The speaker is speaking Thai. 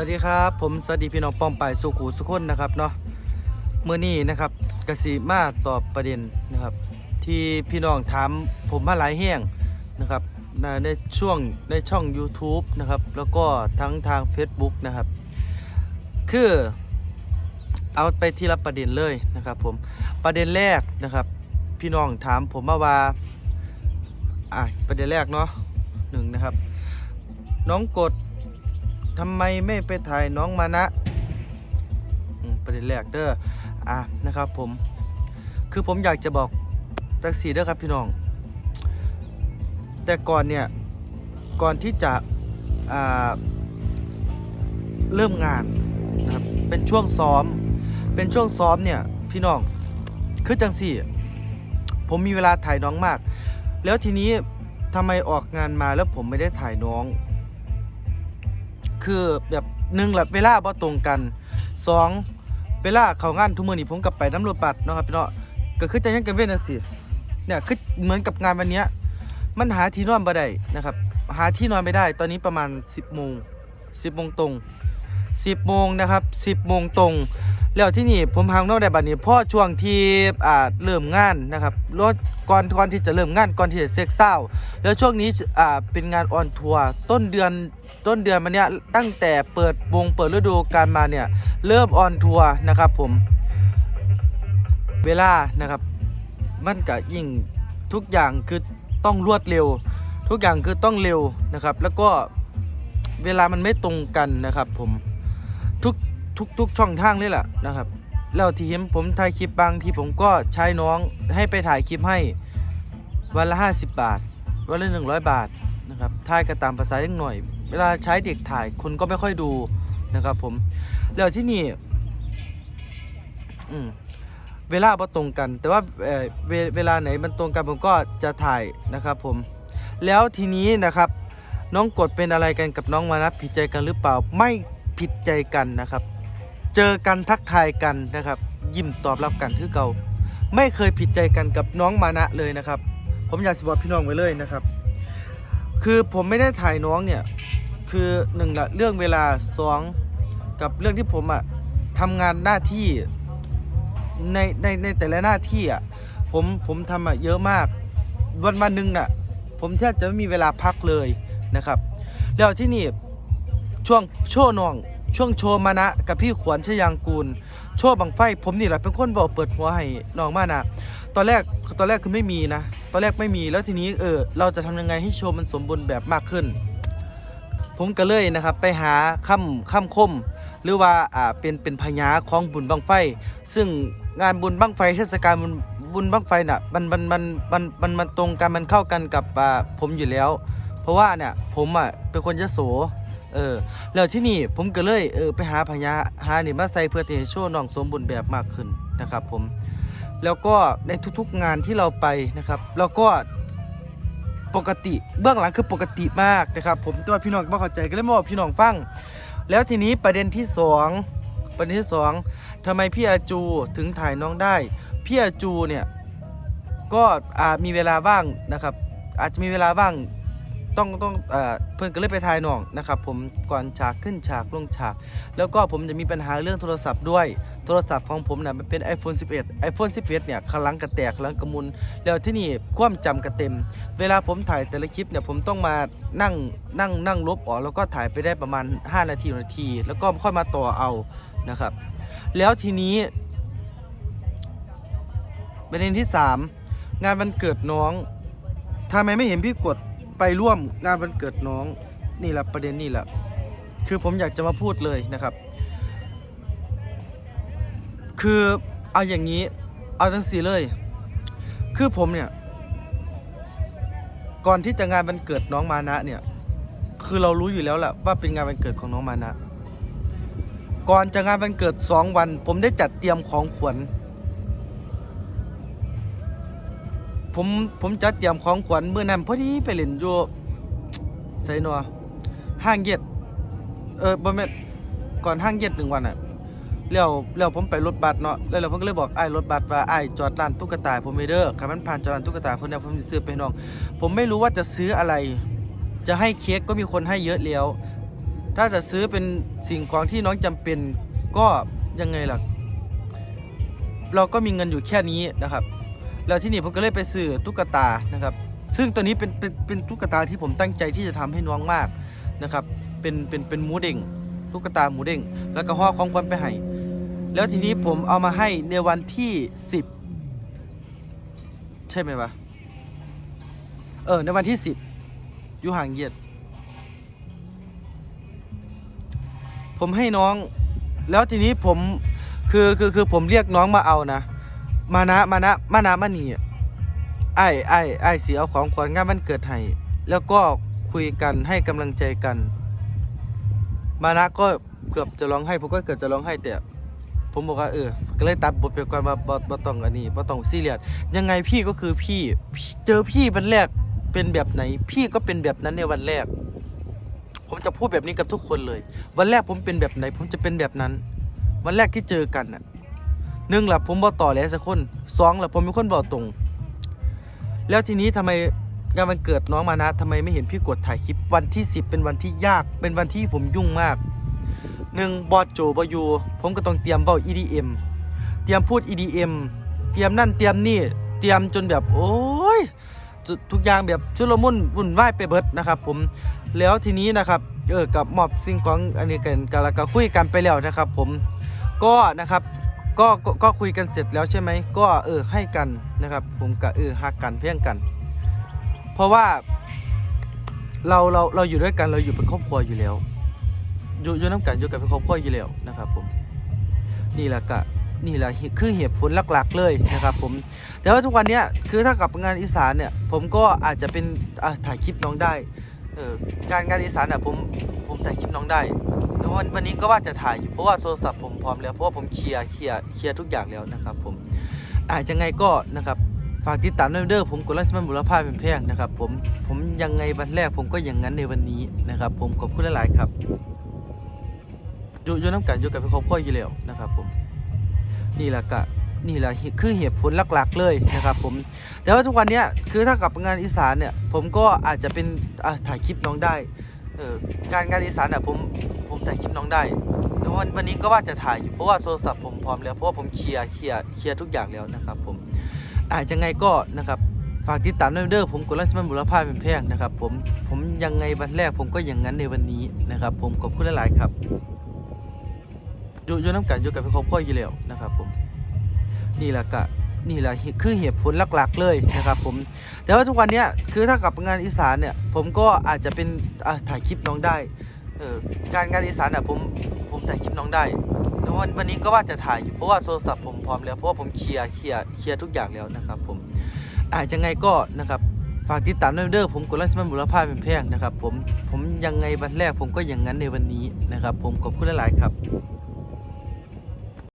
วัสดีครับ ผมสวัสดีพี่น้องป้อมปายสุขูสุขคนนะครับเนาะเมื่อนี้นะครับกสิมาตอบประเด็นนะครับ ที่พี่น้องถามผมมาหลายแห่งนะครับในในช่วงในช่อง YouTube นะครับ แล้วก็ทั้งทาง Facebook นะครับ คือเอาไปที่ละประเด็นเลยนะครับผมประเด็นแรกนะครับ พี่น้องถามผมมาว่าอะประเด็นแรกเนาะหนึ่งนะครับ น้องกด ทำไมไม่ไปถ่ายน้องมานะประเด็นแรกเด้ออะนะครับผม คือผมอยากจะบอกตักสีเด้อครับพี่น้อง แต่ก่อนเนี่ย ก่อนที่จะเริ่มงานนะครับ เป็นช่วงซ้อม เป็นช่วงซ้อมเนี่ยพี่น้อง คือจังสี่ ผมมีเวลาถ่ายน้องมาก แล้วทีนี้ทำไมออกงานมาแล้วผมไม่ได้ถ่ายน้อง คือแบบหนึ่งละเวลาบ่ตรงกันสองเวลาเขางานทุกมื้อนี่ผมกลับไปน้ำรถปัดเนาะครับพี่เนาะก็คือจะยังกันเว้นจังซี่เนี่ยคือเหมือนกับงานวันเนี้ยมันหาที่นอนบ่ได้นะครับ หาที่นอนไม่ได้ ตอนนี้ประมาณ 10โมงสิบโมงตรง 10โมงนะครับ 10โมงตรง แล้วที่นี่ผมหางนอกได้บัดนี้เพราะช่วงที่อ่าเริ่มงานนะครับรถก่อนก่อนที่จะเริ่มงานก่อนที่จะเซ็กเศร้าแล้วช่วงนี้อ่าเป็นงานออนทัวร์ต้นเดือนต้นเดือนมาเนี้ยตั้งแต่เปิดวงเปิดฤดูกาลมาเนี่ยเริ่มออนทัวร์นะครับผมเวลานะครับมันก็ยิ่งทุกอย่างคือต้องรวดเร็ว ทุกอย่างคือต้องเร็วนะครับ แล้วก็เวลามันไม่ตรงกันนะครับผม ทุกทุกทุกช่องทางเลยแหละนะครับ แล้วที่เห็นผมถ่ายคลิปบางที่ผมก็ใช้น้องให้ไปถ่ายคลิปให้วันละ 50 บาท วันละ 100 บาทนะครับถ่ายก็ตามภาษาเล็กหน่อย เวลาใช้เด็กถ่ายคนก็ไม่ค่อยดูนะครับผมแล้วที่นี่เวลาบ่ตรงกัน แต่ว่าเเวเวลาไหนมันตรงกันผมก็จะถ่ายนะครับผมแล้วทีนี้นะครับน้องกดเป็นอะไรกันกับน้องมานะผิดใจกันหรือเปล่าไม่ผิดใจกันนะครับ เจอกันทักทายกันนะครับ ยิ้มตอบรับกันคือเก่า ไม่เคยผิดใจกันกับน้องมานะเลยนะครับ ผมอยากจะบอกพี่น้องไว้เลยนะครับ คือผมไม่ได้ถ่ายน้องเนี่ย คือหนึ่งละเรื่องเวลาสองกับเรื่องที่ผมอะทำงานหน้าที่ในในในแต่ละหน้าที่อะผมผมทำอะเยอะมาก วันวันหนึ่งน่ะ ผมแทบจะไม่มีเวลาพักเลยนะครับ แล้วที่นี่ช่วงโชว์น้อง ช่วงโชว์มานะ กับพี่ขวัญชยางกูล โชว์บังไฟ ผมนี่แหละเป็นคนบอกเปิดหัวให้น้องมานะตอนแรกตอนแรกคือไม่มีนะ ตอนแรกไม่มีแล้วทีนี้เออเราจะทำยังไงให้โชว์มันสมบูรณ์แบบมากขึ้น ผมก็เลยนะครับไปหาคำคำคม หรือว่าอ่าเป็นเป็นพญาของบุญบังไฟ ซึ่งงานบุญบังไฟเทศกาลบุญบุญบังไฟน่ะมันมันมันมันมันมันตรงกันมันเข้ากันกับอ่าผมอยู่แล้ว เพราะว่าเนี่ยผมอะเป็นคนยโส เออ แล้วที่นี่ผมก็เลยเออไปหาพญาหานี่มาใส่เพื่อที่ให้โชว์น้องสมบูรณ์แบบมากขึ้นนะครับ ผม แล้วก็ในทุกๆงานที่เราไปนะครับแล้วก็ปกติเบื้องหลังคือปกติมากนะครับ ผมแตัวาพี่น้องไม่เข้าใจก็เลยมาบอกพี่น้องฟัง แล้วทีนี้ประเด็นที่สองประเด็นที่สองทำไมพี่อาจูถึงถ่ายน้องได้ พี่อาจูเนี่ยก็อาจมีเวลาว่างนะครับ อาจจะมีเวลาว่าง ต้องต้องเอ่อเพื่อนก็เลยไปถ่ายน้องนะครับผมก่อนฉากขึ้นฉากลงฉาก แล้วก็ผมจะมีปัญหาเรื่องโทรศัพท์ด้วยโทรศัพท์ของผมนะ่ะมันเป็น iPhone 11 iPhone 11เนี่ยขลังกระแตกขลังกระมุน แล้วที่นี่ความจำกระเต็ม เวลาผมถ่ายแต่ละคลิปเนี่ยผมต้องมานั่งนั่งนั่งลบออกแล้วก็ถ่ายไปได้ประมาณ 5 นาทีนาที แล้วก็ค่อยมาต่อเอานะครับ แล้วทีนี้ประเด็นที่ 3 งานวันเกิดน้องทำไมไม่เห็นพี่กด ไปร่วมงานวันเกิดน้องนี่แหละประเด็นนี่แหละ คือผมอยากจะมาพูดเลยนะครับ คือเอาอย่างนี้ เอาทั้งสี่เลย คือผมเนี่ย ก่อนที่จะงานวันเกิดน้องมานะเนี่ย คือเรารู้อยู่แล้วแหละว่าเป็นงานวันเกิดของน้องมานะ ก่อนจะงานวันเกิดสองวัน ผมได้จัดเตรียมของขวัญ ผมผมจัดเตรียมของขวัญเมื่อนั้นพอดีไปเล่นอยู่ไซนัวห้างเย็ดเออบ่แม่นก่อนห้างเย็ดหนึ่งวันอะแล้วแล้วผมไปรถบัสเนาะแล้วแล้วผมก็เลยบอกไอ้รถบัสว่าไอ้จอดร้านตุ๊กตาผมไม่เด้อคันมันผ่านจอดร้านตุ๊กตาผมเนี่ยผมสิซื้อไปน้อง ผมไม่รู้ว่าจะซื้ออะไร จะให้เค้กก็มีคนให้เยอะแล้ว ถ้าจะซื้อเป็นสิ่งของที่น้องจำเป็นก็ยังไงล่ะ เราก็มีเงินอยู่แค่นี้นะครับ แล้วที่นี่ผมก็เลยไปซื้อตุ๊กตานะครับ ซึ่งตัวนี้เป็นเป็นเป็นตุ๊กตาที่ผมตั้งใจที่จะทำให้น้องมากนะครับ เป็นเป็นเป็นหมูเด้งตุ๊กตาหมูเด้งแล้วก็ห่อของขวัญไปให้แล้วทีนี้ผมเอามาให้ในวันที่สิบใช่ไหมวะเออในวันที่สิบอยู่ห่างเหยียด ผมให้น้อง แล้วทีนี้ผมคือคือคือผมเรียกน้องมาเอานะ มานะมานะมานะมานี่ไอ้ไอ้ไอ้สีเอาของขวัญงานมันเกิดให้แล้วก็คุยกันให้กำลังใจกัน มานะก็เกือบจะร้องไห้ผมก็เกือบจะร้องไห้แต่ผมบอกว่าเออ ก็เลยตัดบทไปก่อนมาบ่บ่ต้องอันนี้บ่ต้องซีเรียสยังไงพี่ก็คือพี่พเจอพี่วันแรกเป็นแบบไหน พี่ก็เป็นแบบนั้นในวันแรก ผมจะพูดแบบนี้กับทุกคนเลย วันแรกผมเป็นแบบไหน ผมจะเป็นแบบนั้น วันแรกที่เจอกันน่ะ หนึ่งหละผมบอกต่อแล้วสักคนสองหละผมเป็นคนบอกตรง แล้วทีนี้ทำไมงานวันเกิดน้องมานะทำไมไม่เห็นพี่กดถ่ายคลิปวันที่ 10 เป็นวันที่ยากเป็นวันที่ผมยุ่งมากหนึ่งบอดโจบอยูผมก็ต้องเตรียมเบ้า EDM เตรียมพูด EDM เตรียมนั่นเตรียมนี่เตรียมจนแบบโอ้ยทุกอย่างแบบชุลมุนวุ่นวายไปเบิดนะครับผมแล้วทีนี้นะครับเออกับมอบสิ่งของอันนี้กันกันแล้วก็คุยกันไปแล้วนะครับ ผมก็นะครับ ก็ก็ก็คุยกันเสร็จแล้วใช่ไหมก็เออให้กันนะครับ ผมก็เออฮักกันเพียงกัน เพราะว่าเราเราเราอยู่ด้วยกันเราอยู่เป็นครอบครัวอยู่แล้ว อยู่อยู่น้ำกันอยู่กันเป็นครอบครัวอยู่แล้วนะครับ ผมนี่แหละก็นี่แหละคือเหตุผลหลักๆเลยนะครับ ผม แต่ว่าทุกวันเนี้ยคือถ้ากับงานอีสานเนี่ย ผมก็อาจจะเป็นอะถ่ายคลิปน้องได้เอองานงานอีสานอะผมผมถ่ายคลิปน้องได้ วันวันนี้ก็ว่าจะถ่ายอยู่เพราะว่าโทรศัพท์ผมพร้อมแล้วเพราะว่าผมเคลียร์เคลียร์เคลียร์ทุกอย่างแล้วนะครับ ผมอาจจะไงก็นะครับฝากติดตามด้วยเด้อผมกดไลค์สมันบุรพาเป็นแพงนะครับผมผมยังไงวันแรกผมก็อย่างนั้นในวันนี้นะครับ ผมขอบคุณหลาย ๆ ครับอยู่อยู่น้ำกันอยู่กับเป็นครอบครัวอยู่แล้วนะครับ ผมนี่แหละก็นี่แหละคือเหตุผลหลัก ๆ เลยนะครับ ผม แต่ว่าทุกวันนี้คือถ้ากับงานอีสานเนี่ย ผมก็อาจจะเป็นอะถ่ายคลิปน้องได้เอองานงานอีสานอะผม ผมถ่ายคลิปน้องได้แล้ววันวันนี้ก็ว่าจะถ่ายอยู่เพราะว่าโทรศัพท์ผมพร้อมแล้วเพราะว่าผมเคลียร์เคลียร์เคลียร์ทุกอย่างแล้วนะครับ ผมอาจจะไงก็นะครับฝากติดตามด้วยเด้อผมกดไลค์สมันบุรพาเป็นแพงนะครับ ผมผมยังไงวันแรกผมก็อย่างนั้นในวันนี้นะครับ ผมขอบคุณหลายๆครับอยู่อยู่น้ำกันอยู่กับเป็นครอบครัวอยู่แล้วนะครับ ผมนี่แหละก็นี่แหละคือเหตุผลหลักๆเลยนะครับ ผม แต่ว่าทุกวันนี้คือถ้ากลับงานอีสานเนี่ย ผมก็อาจจะเป็นถ่ายคลิปน้องได้ เอองานงานอีสานอะผมผมถ่ายคลิปน้องได้แล้ววันวันนี้ก็ว่าจะถ่ายอยู่เพราะว่าโทรศัพท์ผมพร้อมแล้วเพราะว่าผมเคลียร์เคลียร์เคลียร์ทุกอย่างแล้วนะครับผมอาจจะไงก็นะครับฝากติดตามด้วยเด้อผมกดไลค์สมันบุรพาเป็นแพงนะครับผมผมยังไงวันแรกผมก็อย่างนั้นในวันนี้นะครับผมขอบคุณหลายๆครับ